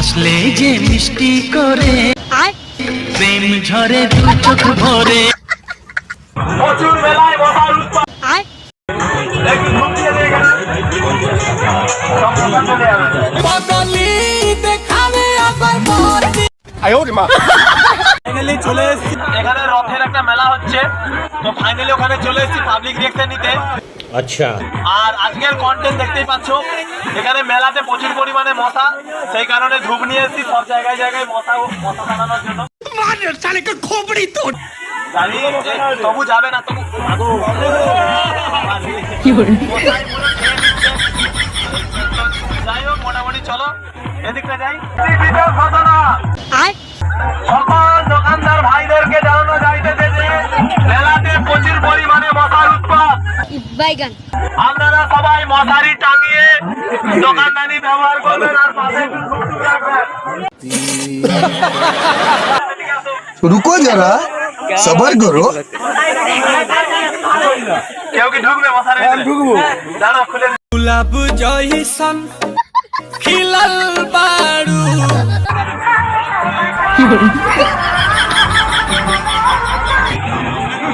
আসলে যে মিষ্টি করে প্রেম ঝরে দু চোখ ভরে। প্রচুর মেলায় বসার উৎপাদ চলে যাবে ফাইনালি চলে এসেছি। এখানে রথের একটা মেলা হচ্ছে। তো ফাইনালি ওখানে চলে এসেছি পাবলিক রিয়েকশন নিতে। আচ্ছা। আর আজকের কন্টেন্ট দেখতেই পাচ্ছ, এখানে মেলাতে প্রচুর পরিমাণে মশা, সেই কারণে ধূপ নিয়ে এসেছি, সব জায়গায় জায়গায় মশা মশা জন্য। যাই হোক, মোটামুটি চলো যাই। সকল দোকানদার ভাইদেরকে জানানো যাইতে মেলাতে প্রচুর পরিমাণে বাইগান আপনারা সবাই মশারি টাঙিয়ে দোকানদানি ব্যবহার করবেন আর পাশে রুকো যারা সবার করো। কেউ হ্যাঁ, জয়সন খিলাল বাড়ু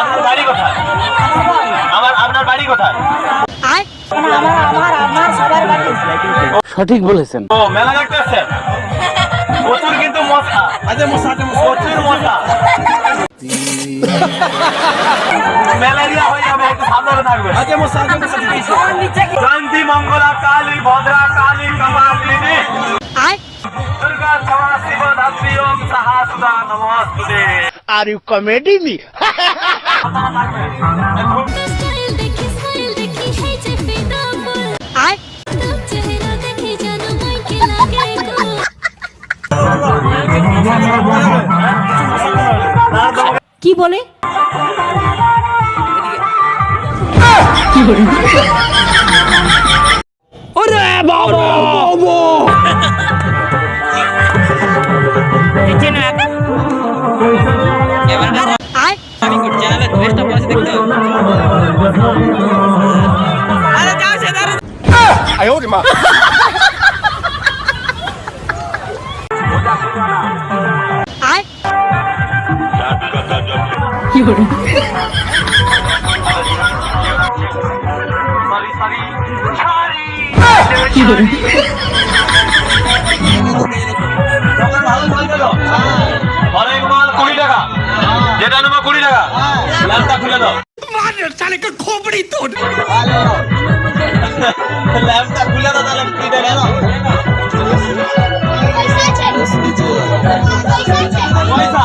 আপনার বাড়ি কোথায় আমার আপনার বাড়ি ও মেলা দেখতে এসছেন প্রচুর কিন্তু মশা আচ্ছা মশা। প্রচুর মশা। ম্যালেরিয়া হয়ে যাবে একটু সাবধানে থাকবে। শান্তি মঙ্গলা কালী ভদ্রা কালী কমালিনী দুর্গা ক্ষমা শিব ধাত্রী ওম সাহা সুদা নমস্তুতে। আর ইউ কমেডি মি কি বলে? স্মাইল দেখি সেই যে ফিদা ফুল আয় তোর চেহারা দেখি অনেক মাল কুড়ি টাকা যেটা নেব কুড়ি টাকা ল্যাম্পটা খুলে দাও ল্যাম্পটা খুলে দাও তাহলে কুড়ি টাকা পয়সা